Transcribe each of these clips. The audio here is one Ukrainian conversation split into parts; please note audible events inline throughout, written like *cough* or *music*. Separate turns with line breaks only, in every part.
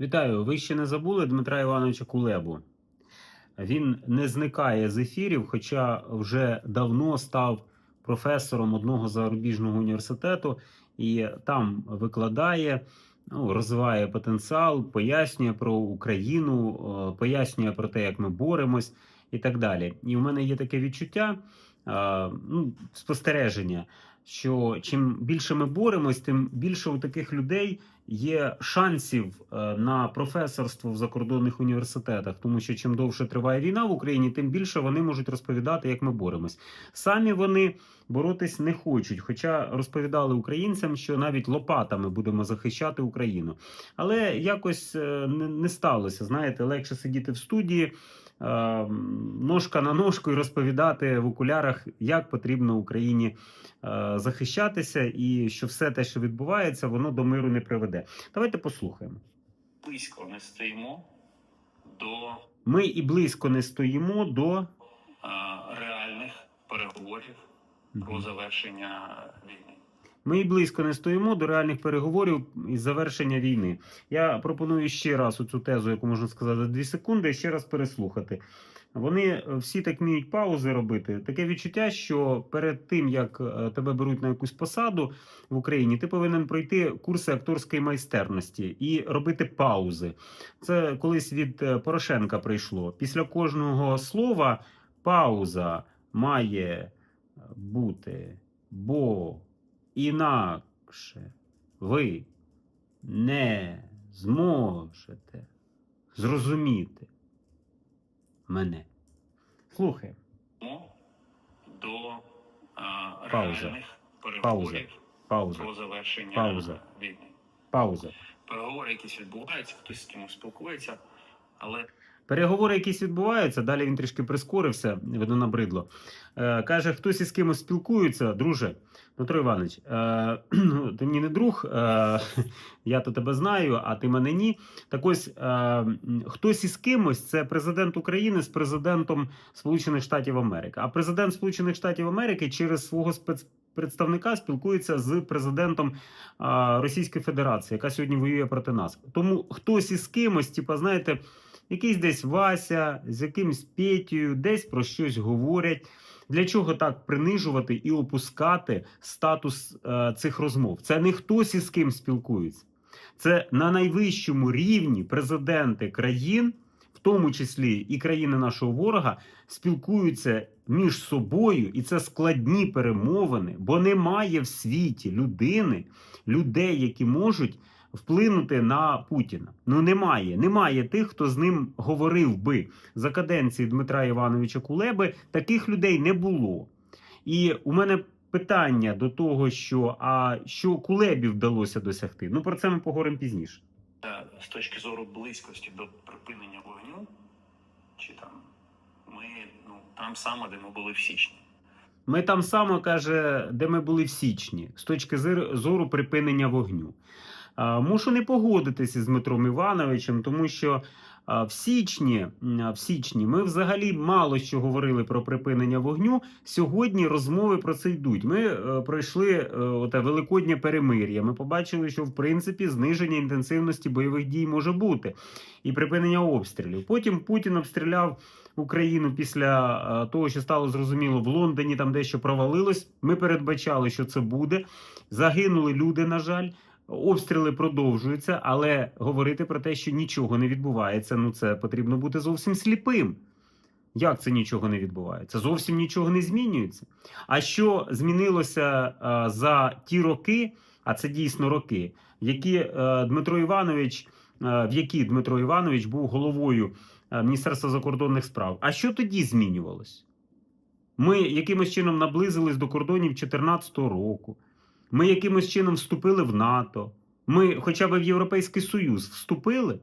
Вітаю! Ви ще не забули Дмитра Івановича Кулебу. Він не зникає з ефірів, хоча вже давно став професором одного зарубіжного університету і там викладає, ну, розвиває потенціал, пояснює про Україну, е, пояснює про те, як ми боремось і так далі. І в мене є таке відчуття, е, ну, спостереження, що чим більше ми боремось, тим більше у таких людей є шансів е, на професорство в закордонних університетах, тому що чим довше триває війна в Україні, тим більше вони можуть розповідати, як ми боремось. Самі вони боротись не хочуть, хоча розповідали українцям, що навіть лопатами будемо захищати Україну. Але якось е, не, сталося. Знаєте, легше сидіти в студії. е, Ножка на ножку і розповідати в окулярах, як потрібно Україні захищатися, і що все те, що відбувається, воно до миру не приведе. Давайте послухаємо.
близько не стоїмо до
Ми і близько не стоїмо до
реальних переговорів про завершення війни.
Ми і близько не стоїмо до реальних переговорів із завершення війни. Я пропоную ще раз цю тезу, яку можна сказати, за дві секунди, ще раз переслухати. Вони е, всі так вміють паузи робити. Таке відчуття, що перед тим як е, тебе беруть на якусь посаду в Україні, ти повинен пройти курси акторської майстерності і робити паузи. Це колись від е, Порошенка прийшло. Після кожного слова пауза має бути, бо інакше ви не зможете зрозуміти мене. Слухай,
До е,
Пауза.
переговорів
пауза,
про завершення
Пауза.
війни.
пауза.
Переговори якісь відбуваються, хтось з кимось спілкується, але
Переговори якісь відбуваються. Далі він трішки прискорився, видно набридло. Е, каже, хтось із кимось спілкується, друже. Дмитро Іванович, е, *clears throat* ну, ти мені не друг, е, *laughs* я то тебе знаю, а ти мене ні. Так ось е, хтось із кимось це президент України з президентом Сполучених Штатів Америки. А президент Сполучених Штатів Америки через свого спецпредставника спілкується з президентом а, Російської Федерації, яка сьогодні воює проти нас. Тому хтось із кимось, типа, знаєте, якийсь десь Вася з якимсь Петєю, десь про щось говорять. Для чого так принижувати і опускати статус е, цих розмов? Це не хтось із ким спілкується. Це на найвищому рівні президенти країн, в тому числі і країни нашого ворога, спілкуються між собою, і це складні перемовини, бо немає в світі людини, людей, які можуть вплинути на Путіна. Ну немає. Немає тих, хто з ним говорив би за каденції Дмитра Івановича Кулеби. Таких людей не було. І у мене питання до того, що а що Кулебі вдалося досягти. Ну про це ми поговоримо пізніше.
е, з точки зору близькості до припинення вогню, чи там ми ну там саме, де ми були в січні.
Ми там само каже, де ми були в січні, з точки зору припинення вогню. А, Мушу не погодитися з Дмитром Івановичем, тому що в січні, в січні ми взагалі мало що говорили про припинення вогню. Сьогодні розмови про це йдуть. Ми е, пройшли е, оте великоднє перемир'я. Ми побачили, що в принципі зниження інтенсивності бойових дій може бути і припинення обстрілів. Потім Путін обстріляв Україну після е, того, що стало зрозуміло, в Лондоні там дещо провалилось. Ми передбачали, що це буде. Загинули люди, на жаль. Обстріли продовжуються, але говорити про те, що нічого не відбувається, ну це потрібно бути зовсім сліпим. Як це нічого не відбувається? Зовсім нічого не змінюється. А що змінилося е, за ті роки, а це дійсно роки, які е, Дмитро Іванович, е, в які Дмитро Іванович був головою е, Міністерства закордонних справ. А що тоді змінювалось? Ми якимось чином наблизились до кордонів 2014 року. Ми якимось чином вступили в НАТО. Ми хоча б в Європейський Союз вступили.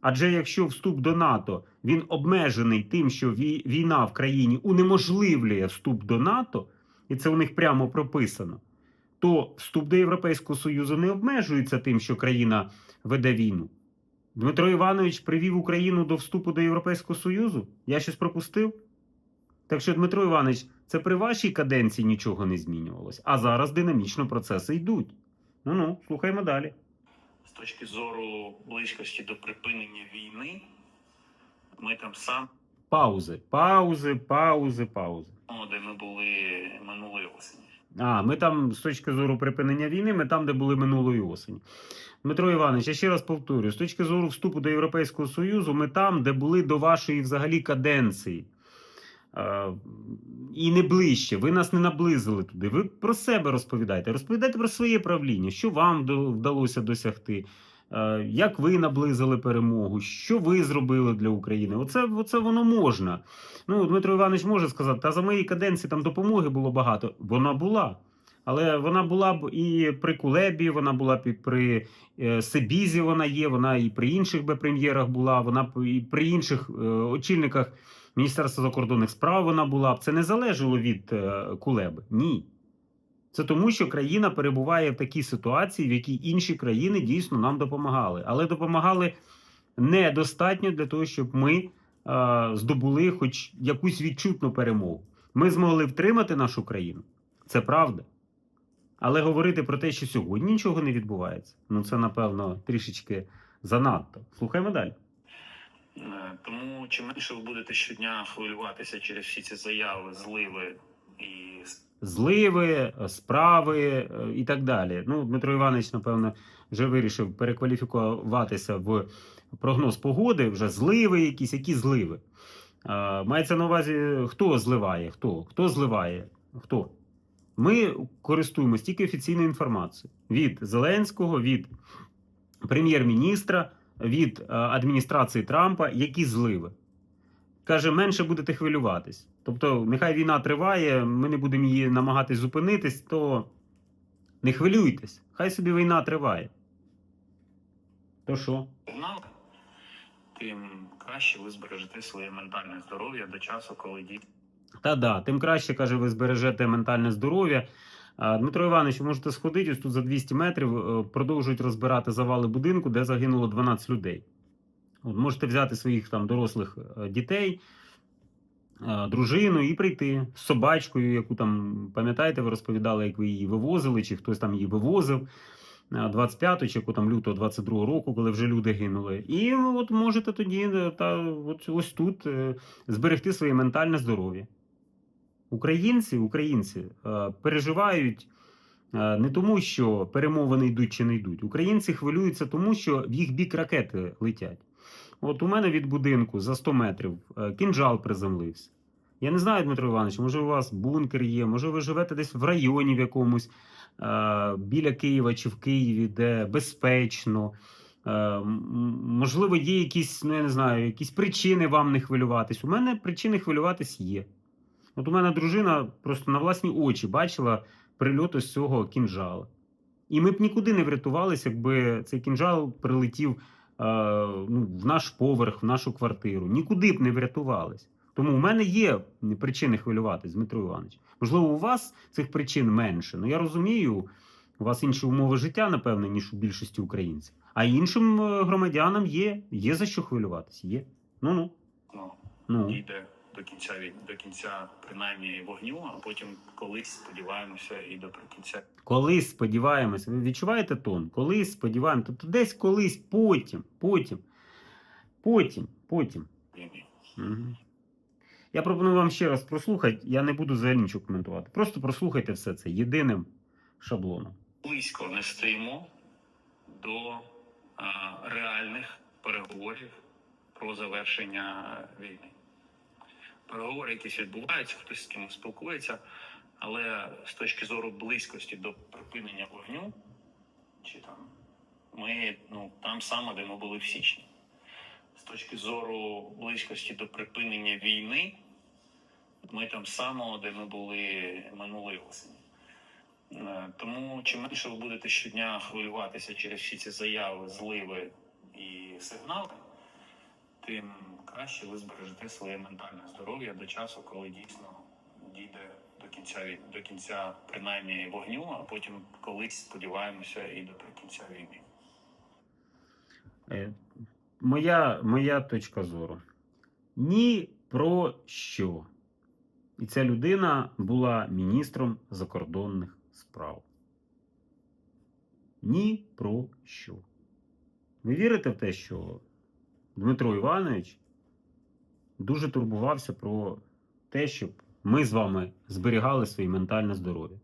Адже якщо вступ до НАТО він обмежений тим, що війна в країні унеможливлює вступ до НАТО, і це у них прямо прописано, то вступ до Європейського Союзу не обмежується тим, що країна веде війну. Дмитро Іванович привів Україну до вступу до Європейського Союзу. Я щось пропустив? Так що, Дмитро Іванович, це при вашій каденції нічого не змінювалось, а зараз динамічно процеси йдуть. Ну ну, слухаємо далі.
з точки зору близькості до припинення війни, ми там саме,
Паузи, паузи, паузи, паузи.
де ми були минулої осені.
А, ми там, з точки зору припинення війни, ми там, де були минулої осені. Дмитро Іванович, я ще раз повторюю: з точки зору вступу до Європейського Союзу, ми там, де були до вашої взагалі каденції. Е, і не ближче. Ви нас не наблизили туди. Ви про себе розповідайте. Розповідайте про своє правління, що вам вдалося досягти, е, як ви наблизили перемогу, що ви зробили для України. Оце, оце воно можна. Ну, Дмитро Іванович може сказати, та за моєї каденції там допомоги було багато. Вона була. Але вона була б і при Кулебі, вона була б і при е, Сибізі, вона є, вона і при інших би прем'єрах була, вона і при інших очільниках Міністерства закордонних справ вона була б. Це не залежало від е, Кулеби. Ні. Це тому, що країна перебуває в такій ситуації, в якій інші країни дійсно нам допомагали. Але допомагали недостатньо для того, щоб ми е, здобули хоч якусь відчутну перемогу. Ми змогли втримати нашу країну. Це правда. Але говорити про те, що сьогодні нічого не відбувається, ну це напевно трішечки занадто. Слухаємо далі.
Е, Тому чим менше ви будете щодня хвилюватися через всі ці заяви, зливи і
Зливи, справи е, і так далі. Ну, Дмитро Іванович, напевно, вже вирішив перекваліфікуватися в прогноз погоди, вже зливи якісь, які зливи. Е, Мається на увазі, хто зливає, хто? Хто зливає? Хто? Ми користуємося тільки офіційною інформацією від Зеленського, від прем'єр-міністра, від е, адміністрації Трампа, які зливи. Каже, менше будете хвилюватись. Тобто, нехай війна триває, ми не будемо її намагатись зупинитись, то не хвилюйтесь, хай собі війна триває. То що?
тим краще ви збережете своє ментальне здоров'я до часу, коли діти.
Та да, тим краще, каже, ви збережете ментальне здоров'я. Дмитро Іванович, ви можете сходити ось тут за 200 метрів, е, продовжують розбирати завали будинку, де загинуло 12 людей. От, можете взяти своїх там дорослих е, дітей, е, дружину і прийти з собачкою, яку там, пам'ятаєте, ви розповідали, як ви її вивозили, чи хтось там її вивозив. 25 чи там лютого 22 року, коли вже люди гинули. І от можете тоді та от ось тут зберегти своє ментальне здоров'я. Українці, українці е, переживають е, не тому, що перемовини йдуть чи не йдуть. Українці хвилюються тому, що в їх бік ракети летять. От у мене від будинку за 100 метрів е, кінжал приземлився. Я не знаю, Дмитро Іванович, може у вас бункер є, може ви живете десь в районі в якомусь біля Києва чи в Києві, де безпечно. Можливо, є якісь, ну я не знаю, якісь причини вам не хвилюватись. У мене причини хвилюватись є. От у мене дружина просто на власні очі бачила прильот ось цього кінжала. І ми б нікуди не врятувалися, якби цей кінжал прилетів е, ну, в наш поверх, в нашу квартиру. Нікуди б не врятувались. Тому у мене є причини хвилюватись, Дмитро Іванович. Можливо, у вас цих причин менше. Ну я розумію, у вас інші умови життя, напевне, ніж у більшості українців. А іншим е, громадянам є, є за що хвилюватись. Є. Ну ну.
Ну,
ну.
До кінця до кінця принаймні вогню, а потім колись сподіваємося і до кінця
Колись сподіваємося, ви відчуваєте тон? Колись сподіваємося, тобто десь колись, потім, потім, потім, потім. Угу. Я пропоную вам ще раз прослухати. Я не буду взагалі нічого коментувати. Просто прослухайте все це єдиним шаблоном.
Близько не стоїмо до а, реальних переговорів про завершення війни. Переговори якісь відбуваються, хтось з кимось спілкується, але з точки зору близькості до припинення вогню, чи там ми ну, там саме, де ми були в січні. З точки зору близькості до припинення війни, ми там саме, де ми були минулої осені. Е, Тому чим менше ви будете щодня хвилюватися через всі ці заяви, зливи і сигнали, тим краще ви збережете своє ментальне здоров'я до часу, коли дійсно дійде до кінця до кінця принаймні вогню, а потім колись сподіваємося і до кінця війни.
Е, моя, моя точка зору. Ні про що. І ця людина була міністром закордонних справ. Ні про що. Ви вірите в те, що Дмитро Іванович дуже турбувався про те, щоб ми з вами зберігали своє ментальне здоров'я?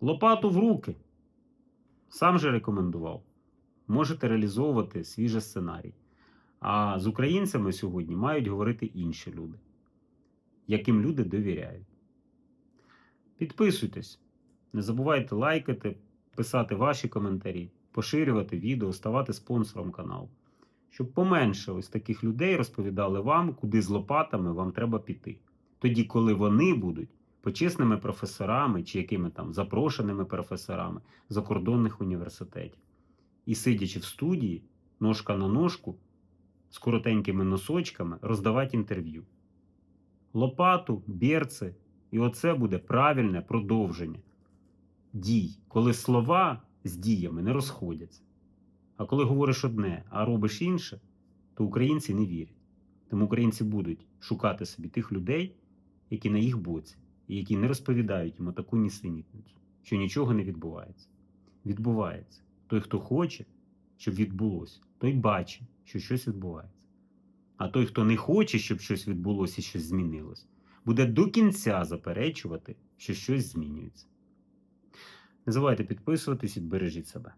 Лопату в руки. Сам же рекомендував. Можете реалізовувати свіжий сценарій. А з українцями сьогодні мають говорити інші люди, яким люди довіряють. Підписуйтесь, не забувайте лайкати, писати ваші коментарі, поширювати відео, ставати спонсором каналу. Щоб поменше ось таких людей розповідали вам, куди з лопатами вам треба піти. Тоді, коли вони будуть почесними професорами чи якими там запрошеними професорами закордонних університетів. І сидячи в студії, ножка на ножку, з коротенькими носочками, роздавати інтерв'ю. Лопату, берці, і оце буде правильне продовження дій, коли слова з діями не розходяться. А коли говориш одне, а робиш інше, то українці не вірять. Тому українці будуть шукати собі тих людей, які на їх боці, і які не розповідають їм таку нісенітницю, що нічого не відбувається. Відбувається. Той, хто хоче, щоб відбулося, той бачить, що щось відбувається. А той, хто не хоче, щоб щось відбулося і щось змінилось, буде до кінця заперечувати, що щось змінюється. Не забувайте підписуватись і бережіть себе.